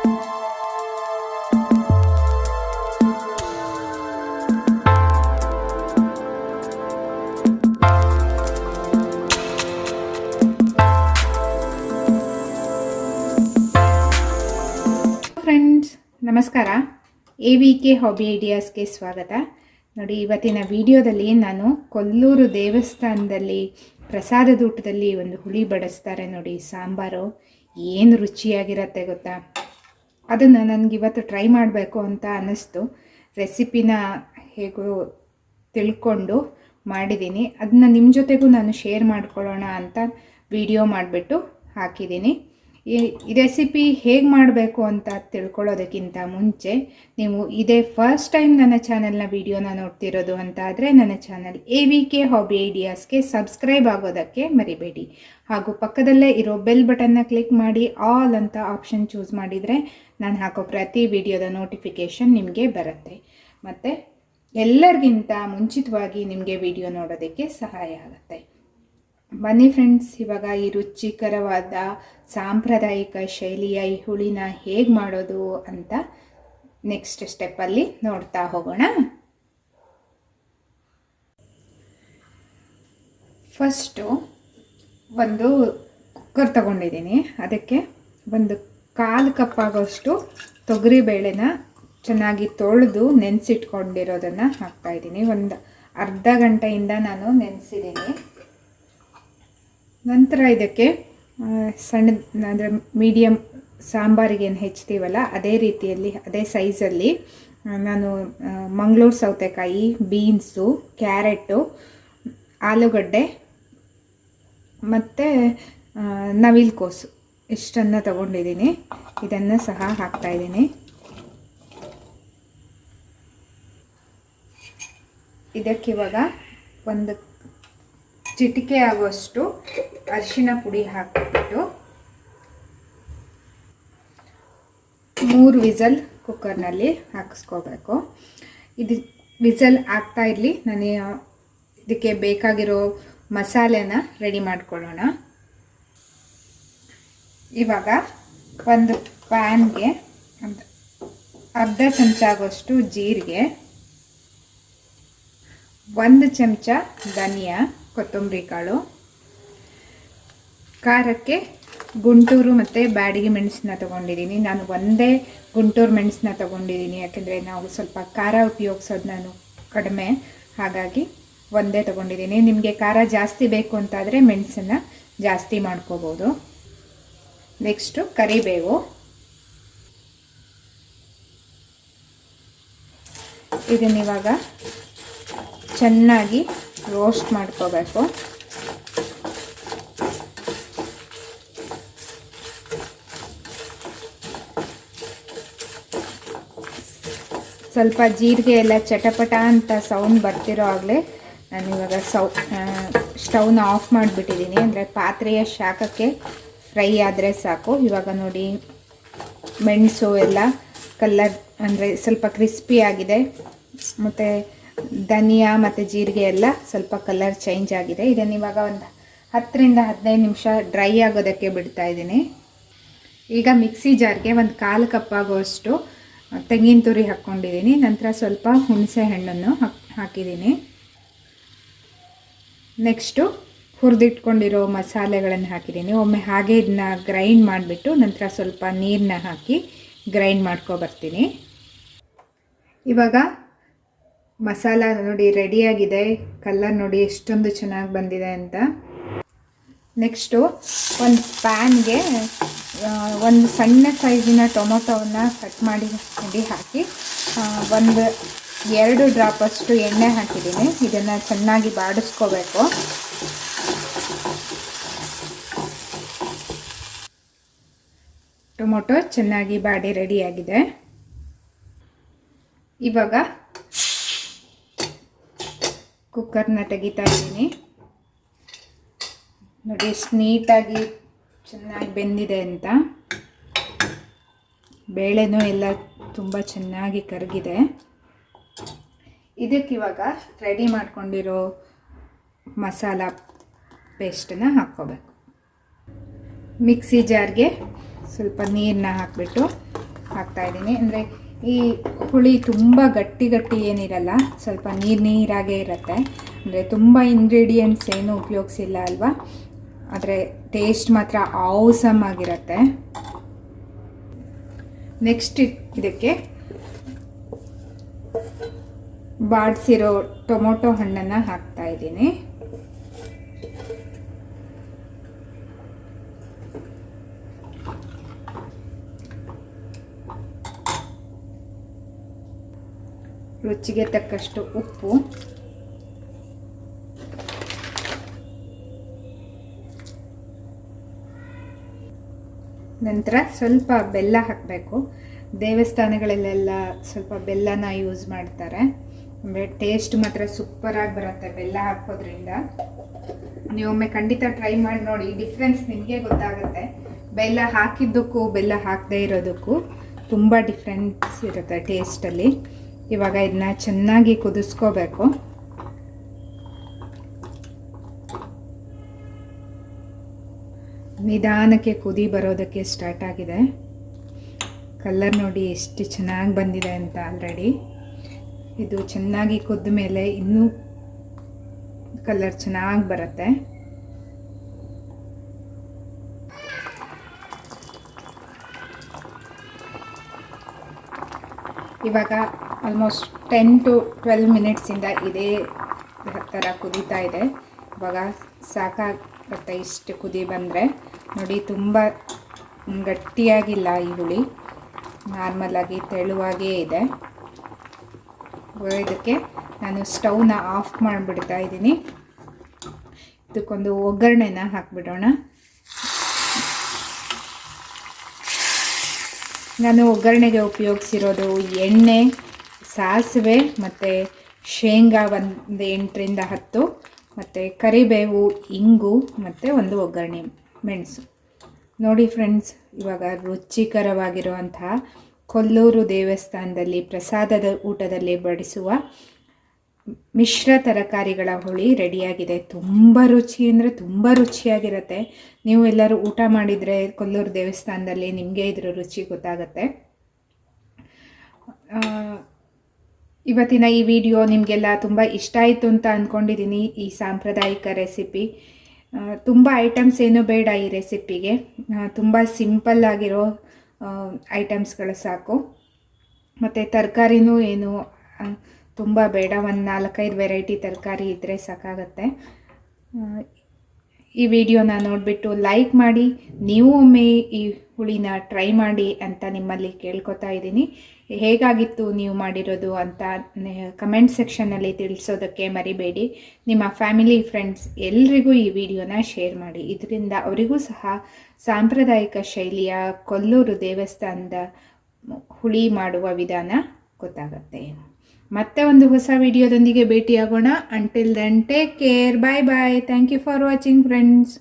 Friends ನಮಸ್ಕಾರ. A V K hobby ಐಡಿಯಾಸ್ಗೆ ಸ್ವಾಗತ. ನೋಡಿ, ಇವತ್ತಿನ ವಿಡಿಯೋದಲ್ಲಿ ನಾನು ಕೊಲ್ಲೂರು ದೇವಸ್ಥಾನದಲ್ಲಿ ಪ್ರಸಾದದ ಊಟದಲ್ಲಿ ಒಂದು ಹುಳಿ ಬಡಿಸ್ತಾರೆ ನೋಡಿ, ಸಾಂಬಾರು. ಏನು ರುಚಿಯಾಗಿರತ್ತೆ ಗೊತ್ತಾ? ಅದನ್ನು ನನಗೆ ಇವತ್ತು ಟ್ರೈ ಮಾಡಬೇಕು ಅಂತ ಅನ್ನಿಸ್ತು. ರೆಸಿಪಿನ ಹೇಗೂ ತಿಳ್ಕೊಂಡು ಮಾಡಿದ್ದೀನಿ ಅದನ್ನ ನಿಮ್ಮ ಜೊತೆಗೂ ನಾನು ಶೇರ್ ಮಾಡ್ಕೊಳ್ಳೋಣ ಅಂತ ವಿಡಿಯೋ ಮಾಡಿಬಿಟ್ಟು ಹಾಕಿದ್ದೀನಿ ಈ ರೆಸಿಪಿ ಹೇಗೆ ಮಾಡಬೇಕು ಅಂತ ತಿಳ್ಕೊಳ್ಳೋದಕ್ಕಿಂತ ಮುಂಚೆ ನೀವು ಇದೇ ಫಸ್ಟ್ ಟೈಮ್ ನನ್ನ ಚಾನಲ್ನ ವಿಡಿಯೋನ ನೋಡ್ತಿರೋದು ಅಂತ ಆದರೆ ನನ್ನ channel A V K hobby ಐಡಿಯಾಸ್ಗೆ subscribe ಆಗೋದಕ್ಕೆ ಮರಿಬೇಡಿ. ಹಾಗೂ ಪಕ್ಕದಲ್ಲೇ ಇರೋ ಬೆಲ್ ಬಟನ್ನ ಕ್ಲಿಕ್ ಮಾಡಿ ಆಲ್ ಅಂತ ಆಪ್ಷನ್ ಚೂಸ್ ಮಾಡಿದರೆ ನಾನು ಹಾಕೋ ಪ್ರತಿ ವಿಡಿಯೋದ ನೋಟಿಫಿಕೇಷನ್ ನಿಮಗೆ ಬರುತ್ತೆ. ಮತ್ತು ಎಲ್ಲರಿಗಿಂತ ಮುಂಚಿತವಾಗಿ ನಿಮಗೆ ವಿಡಿಯೋ ನೋಡೋದಕ್ಕೆ ಸಹಾಯ ಆಗುತ್ತೆ. ಬನ್ನಿ ಫ್ರೆಂಡ್ಸ್ ಇವಾಗ ಈ ರುಚಿಕರವಾದ ಸಾಂಪ್ರದಾಯಿಕ ಶೈಲಿಯ ಈ ಹುಳಿನ ಹೇಗೆ ಮಾಡೋದು ಅಂತ ನೆಕ್ಸ್ಟ್ ಸ್ಟೆಪ್ಪಲ್ಲಿ ನೋಡ್ತಾ ಹೋಗೋಣ. ಫಸ್ಟು ಒಂದು ಕುಕ್ಕರ್ ತಗೊಂಡಿದ್ದೀನಿ. ಅದಕ್ಕೆ ಒಂದು ಕಾಲು ಕಪ್ಪಾಗೋಷ್ಟು ತೊಗರಿ ತೊಗರಿಬೇಳೆನ ಚೆನ್ನಾಗಿ ತೊಳೆದು ನೆನೆಸಿಟ್ಕೊಂಡಿರೋದನ್ನು ಹಾಕ್ತಾಯಿದ್ದೀನಿ ಒಂದು ಅರ್ಧ ಗಂಟೆಯಿಂದ ನಾನು ನೆನೆಸಿದ್ದೀನಿ. ನಂತರ ಇದಕ್ಕೆ ಸಣ್ಣ ಅಂದರೆ ಮೀಡಿಯಮ್ ಸಾಂಬಾರಿಗೆ ಏನು ಹೆಚ್ಚ್ತೀವಲ್ಲ ಅದೇ ರೀತಿಯಲ್ಲಿ, ಅದೇ ಸೈಜಲ್ಲಿ ನಾನು ಮಂಗಳೂರು ಸೌತೆಕಾಯಿ, ಬೀನ್ಸು, ಕ್ಯಾರೆಟು, ಆಲೂಗಡ್ಡೆ ಮತ್ತು ನವಿಲ್ಕೋಸು. ಇಷ್ಟನ್ನು ತಗೊಂಡಿದ್ದೀನಿ. ಇದನ್ನು ಸಹ ಹಾಕ್ತಾಯಿದ್ದೀನಿ ಇದಕ್ಕಿವಾಗ ಒಂದು ಚಿಟಿಕೆ ಆಗುವಷ್ಟು ಅರಿಶಿನ ಪುಡಿ ಹಾಕಿಬಿಟ್ಟು ಮೂರು ವಿಸಲ್ ಕುಕ್ಕರ್ನಲ್ಲಿ ಹಾಕಿಸ್ಕೋಬೇಕು. ಇದು ವಿಸಲ್ ಆಗ್ತಾ ಇರಲಿ. ನಾನು ಇದಕ್ಕೆ ಬೇಕಾಗಿರೋ ಮಸಾಲೆನ ರೆಡಿ ಮಾಡ್ಕೊಳ್ಳೋಣ. ಇವಾಗ ಒಂದು ಪ್ಯಾನ್ಗೆ ಒಂದು ಅರ್ಧ ಚಮಚ ಆಗುವಷ್ಟು ಜೀರಿಗೆ, ಒಂದು ಚಮಚ ಧನಿಯಾ, ಕೊತ್ತಂಬರಿ ಕಾಳು, ಖಾರಕ್ಕೆ ಗುಂಟೂರು ಮತ್ತು ಬ್ಯಾಡಿಗೆ ಮೆಣಸನ್ನ ತೊಗೊಂಡಿದ್ದೀನಿ. ನಾನು ಒಂದೇ ಗುಂಟೂರು ಮೆಣಸನ್ನ ತೊಗೊಂಡಿದ್ದೀನಿ. ಯಾಕೆಂದರೆ ನಾವು ಸ್ವಲ್ಪ ಖಾರ ಉಪಯೋಗಿಸೋದು ನಾನು ಕಡಿಮೆ, ಹಾಗಾಗಿ ಒಂದೇ ತೊಗೊಂಡಿದ್ದೀನಿ. ನಿಮಗೆ ಖಾರ ಜಾಸ್ತಿ ಬೇಕು ಅಂತಾದರೆ ಮೆಣಸನ್ನು ಜಾಸ್ತಿ ಮಾಡ್ಕೋಬೋದು. ನೆಕ್ಸ್ಟು ಕರಿಬೇವು. ಇದನ್ನಿವಾಗ ಚೆನ್ನಾಗಿ ರೋಸ್ಟ್ ಮಾಡ್ಕೋಬೇಕು. ಸ್ವಲ್ಪ ಜೀರಿಗೆ ಎಲ್ಲ ಚಟಪಟ ಅಂತ ಸೌಂಡ್ ಬರ್ತಿರೋ ಆಗಲೇ ನಾನು ಇವಾಗ ಸೌ ಸ್ಟವ್ನ ಆಫ್ ಮಾಡಿಬಿಟ್ಟಿದ್ದೀನಿ ಅಂದರೆ ಪಾತ್ರೆಯ ಶಾಖಕ್ಕೆ ಫ್ರೈ ಆದರೆ ಸಾಕು. ಇವಾಗ ನೋಡಿ ಮೆಣಸು ಎಲ್ಲ ಕಲ್ಲರ್ ಅಂದರೆ ಸ್ವಲ್ಪ ಕ್ರಿಸ್ಪಿ ಆಗಿದೆ. ಮತ್ತು ಧನಿಯಾ ಮತ್ತು ಜೀರಿಗೆ ಎಲ್ಲ ಸ್ವಲ್ಪ ಕಲರ್ ಚೇಂಜ್ ಆಗಿದೆ. ಇದನ್ನು ಇವಾಗ ಒಂದು ಹತ್ತರಿಂದ ಹದಿನೈದು ನಿಮಿಷ ಡ್ರೈ ಆಗೋದಕ್ಕೆ ಬಿಡ್ತಾ ಇದ್ದೀನಿ. ಈಗ ಮಿಕ್ಸಿ ಜಾರ್ಗೆ ಒಂದು ಕಾಲು ಕಪ್ ಆಗುವಷ್ಟು ತೆಂಗಿನ ತುರಿ ಹಾಕ್ಕೊಂಡಿದ್ದೀನಿ. ನಂತರ ಸ್ವಲ್ಪ ಹುಣಸೆ ಹಣ್ಣನ್ನು ಹಾಕ್ ಹಾಕಿದ್ದೀನಿ. ನೆಕ್ಸ್ಟು ಹುರಿದಿಟ್ಕೊಂಡಿರೋ ಮಸಾಲೆಗಳನ್ನು ಹಾಕಿದ್ದೀನಿ. ಒಮ್ಮೆ ಹಾಗೆ ಇದನ್ನ ಗ್ರೈಂಡ್ ಮಾಡಿಬಿಟ್ಟು ನಂತರ ಸ್ವಲ್ಪ ನೀರನ್ನ ಹಾಕಿ ಗ್ರೈಂಡ್ ಮಾಡ್ಕೊಬರ್ತೀನಿ ಇವಾಗ ಮಸಾಲ ನೋಡಿ ರೆಡಿಯಾಗಿದೆ ಕಲ್ಲರ್ ನೋಡಿ ಎಷ್ಟೊಂದು ಚೆನ್ನಾಗಿ ಬಂದಿದೆ ಅಂತ. ನೆಕ್ಸ್ಟು ಒಂದು ಪ್ಯಾನ್ಗೆ ಒಂದು ಸಣ್ಣ ಸೈಜಿನ ಟೊಮೊಟೊವನ್ನು ಕಟ್ ಮಾಡಿ ಮಾಡಿ ಹಾಕಿ ಒಂದು ಎರಡು ಡ್ರಾಪಷ್ಟು ಎಣ್ಣೆ ಹಾಕಿದ್ದೀನಿ. ಇದನ್ನು ಚೆನ್ನಾಗಿ ಬಾಡಿಸ್ಕೋಬೇಕು. ಟೊಮೊಟೊ ಚೆನ್ನಾಗಿ ಬಾಡಿ ರೆಡಿಯಾಗಿದೆ. ಇವಾಗ ಕುಕ್ಕರ್ನ ತೆಗಿತಾ ಇದ್ದೀನಿ. ನೋಡಿ, ಎಷ್ಟು ನೀಟಾಗಿ ಚೆನ್ನಾಗಿ ಬೆಂದಿದೆ ಅಂತ. ಬೇಳೆನೂ ಎಲ್ಲ ತುಂಬ ಚೆನ್ನಾಗಿ ಕರಗಿದೆ. ಇದಕ್ಕಿವಾಗ ರೆಡಿ ಮಾಡ್ಕೊಂಡಿರೋ ಮಸಾಲ ಪೇಸ್ಟನ್ನು ಹಾಕ್ಕೋಬೇಕು. ಮಿಕ್ಸಿ ಜಾರ್ಗೆ ಸ್ವಲ್ಪ ನೀರನ್ನ ಹಾಕಿಬಿಟ್ಟು ಹಾಕ್ತಾ ಇದ್ದೀನಿ. ಅಂದರೆ ಈ ಹುಳಿ ತುಂಬ ಗಟ್ಟಿ ಗಟ್ಟಿ ಏನಿರಲ್ಲ, ಸ್ವಲ್ಪ ನೀರು ನೀರಾಗೇ ಇರುತ್ತೆ. ಅಂದರೆ ತುಂಬ ಇಂಗ್ರೀಡಿಯೆಂಟ್ಸ್ ಏನು ಉಪಯೋಗಿಸಿಲ್ಲ ಅಲ್ವಾ? ಆದರೆ ಟೇಸ್ಟ್ ಮಾತ್ರ ಔಸಮ್ ಆಗಿರುತ್ತೆ. ನೆಕ್ಸ್ಟ್ ಇದಕ್ಕೆ ಬಾಡಿಸಿರೋ ಟೊಮೊಟೊ ಹಣ್ಣನ್ನು ಹಾಕ್ತಾ ರುಚಿಗೆ ತಕ್ಕಷ್ಟು ಉಪ್ಪು. ನಂತರ ಸ್ವಲ್ಪ ಬೆಲ್ಲ ಹಾಕಬೇಕು. ದೇವಸ್ಥಾನಗಳಲ್ಲೆಲ್ಲ ಸ್ವಲ್ಪ ಬೆಲ್ಲನ ಯೂಸ್ ಮಾಡ್ತಾರೆ. ಅಂದರೆ ಟೇಸ್ಟ್ ಮಾತ್ರ ಸೂಪರಾಗಿ ಬರುತ್ತೆ ಬೆಲ್ಲ ಹಾಕೋದ್ರಿಂದ. ನೀವೊಮ್ಮೆ ಖಂಡಿತ ಟ್ರೈ ಮಾಡಿ ನೋಡಿ ಡಿಫ್ರೆನ್ಸ್ ನಿಮಗೆ ಗೊತ್ತಾಗುತ್ತೆ. ಬೆಲ್ಲ ಹಾಕಿದ್ದಕ್ಕೂ, ಬೆಲ್ಲ ಹಾಕದೇ ಇರೋದಕ್ಕೂ ತುಂಬ ಡಿಫ್ರೆನ್ಸ್ ಇರುತ್ತೆ ಟೇಸ್ಟಲ್ಲಿ ಇವಾಗ ಇದನ್ನ ಚೆನ್ನಾಗಿ ಕುದಿಸ್ಕೋಬೇಕು. ನಿಧಾನಕ್ಕೆ ಕುದಿ ಬರೋದಕ್ಕೆ ಸ್ಟಾರ್ಟ್ ಆಗಿದೆ. ಕಲ್ಲರ್ ನೋಡಿ ಎಷ್ಟು ಚೆನ್ನಾಗಿ ಬಂದಿದೆ ಅಂತ ಆಲ್ರೆಡಿ ಇದು ಚೆನ್ನಾಗಿ ಕುದ್ದ ಮೇಲೆ ಇನ್ನೂ ಕಲರ್ ಚೆನ್ನಾಗಿ ಬರುತ್ತೆ. ಇವಾಗ ಆಲ್ಮೋಸ್ಟ್ ಟೆನ್ ಟು ಟ್ವೆಲ್ ಮಿನಿಟ್ಸಿಂದ ಇದೇ ಥರ ಕುದೀತಾ ಇದೆ. ಇವಾಗ ಸಾಕಾಗುತ್ತೆ ಇಷ್ಟು ಕುದಿ ಬಂದರೆ. ನೋಡಿ, ತುಂಬ ಗಟ್ಟಿಯಾಗಿಲ್ಲ ಈ ಹುಳಿ. ನಾರ್ಮಲಾಗಿ ತೆಳುವಾಗೇ ಇದೆ. ಇದಕ್ಕೆ ನಾನು ಸ್ಟವ್ನ ಆಫ್ ಮಾಡಿಬಿಡ್ತಾ ಇದ್ದೀನಿ. ಇದಕ್ಕೊಂದು ಒಗ್ಗರಣೆನ ಹಾಕ್ಬಿಡೋಣ. ನಾನು ಒಗ್ಗರಣೆಗೆ ಉಪಯೋಗಿಸಿರೋದು ಎಣ್ಣೆ. ಸಾಸಿವೆ ಮತ್ತು ಶೇಂಗಾ ಒಂದು ಎಂಟರಿಂದ ಹತ್ತು, ಮತ್ತು ಕರಿಬೇವು, ಇಂಗು, ಮತ್ತು ಒಂದು ಒಗ್ಗರಣೆ ಮೆಣಸು. ನೋಡಿ ಫ್ರೆಂಡ್ಸ್, ಇವಾಗ ರುಚಿಕರವಾಗಿರುವಂತಹ ಕೊಲ್ಲೂರು ದೇವಸ್ಥಾನದಲ್ಲಿ ಪ್ರಸಾದದ ಊಟದಲ್ಲಿ ಬಡಿಸುವ ಮಿಶ್ರ ತರಕಾರಿಗಳ ಹುಳಿ ರೆಡಿಯಾಗಿದೆ. ತುಂಬ ರುಚಿ ಅಂದರೆ ತುಂಬ ರುಚಿಯಾಗಿರುತ್ತೆ. ನೀವು ಎಲ್ಲರೂ ಊಟ ಮಾಡಿದರೆ ಕೊಲ್ಲೂರು ದೇವಸ್ಥಾನದಲ್ಲಿ ನಿಮಗೆ ಇದ್ರ ರುಚಿ ಗೊತ್ತಾಗುತ್ತೆ. ಇವತ್ತಿನ ಈ ವಿಡಿಯೋ ನಿಮಗೆಲ್ಲ ತುಂಬ ಇಷ್ಟ ಆಯಿತು ಅಂತ ಅಂದ್ಕೊಂಡಿದ್ದೀನಿ ಈ ಸಾಂಪ್ರದಾಯಿಕ ರೆಸಿಪಿ. ತುಂಬ ಐಟಮ್ಸ್ ಏನು ಬೇಡ ಈ ರೆಸಿಪಿಗೆ. ತುಂಬ ಸಿಂಪಲ್ ಆಗಿರೋ ಐಟಮ್ಸ್ಗಳು ಸಾಕು. ಮತ್ತು ತರಕಾರಿನೂ ಏನು ತುಂಬ ಬೇಡ. ಒಂದು ನಾಲ್ಕೈದು ವೆರೈಟಿ ತರಕಾರಿ ಇದ್ದರೆ ಸಾಕಾಗತ್ತೆ. ಈ ವಿಡಿಯೋನ ನೋಡಿಬಿಟ್ಟು ಲೈಕ್ ಮಾಡಿ. ನೀವು ಒಮ್ಮೆ ಈ ಹುಳಿನ ಟ್ರೈ ಮಾಡಿ ಅಂತ ನಿಮ್ಮಲ್ಲಿ ಕೇಳ್ಕೊತಾ ಇದ್ದೀನಿ. ಹೇಗಾಗಿತ್ತು ನೀವು ಮಾಡಿರೋದು ಅಂತ ಕಮೆಂಟ್ ಸೆಕ್ಷನಲ್ಲಿ ತಿಳಿಸೋದಕ್ಕೆ ಮರಿಬೇಡಿ. ನಿಮ್ಮ ಫ್ಯಾಮಿಲಿ ಫ್ರೆಂಡ್ಸ್ ಎಲ್ರಿಗೂ ಈ ವಿಡಿಯೋನ ಶೇರ್ ಮಾಡಿ. ಇದರಿಂದ ಅವರಿಗೂ ಸಹ ಸಾಂಪ್ರದಾಯಿಕ ಶೈಲಿಯ ಕೊಲ್ಲೂರು ದೇವಸ್ಥಾನದ ಹುಳಿ ಮಾಡುವ ವಿಧಾನ ಗೊತ್ತಾಗುತ್ತೆ. ಮತ್ತೆ ಒಂದು ಹೊಸ ವಿಡಿಯೋದೊಂದಿಗೆ ಭೇಟಿಯಾಗೋಣ. Until then take care bye bye thank you for watching friends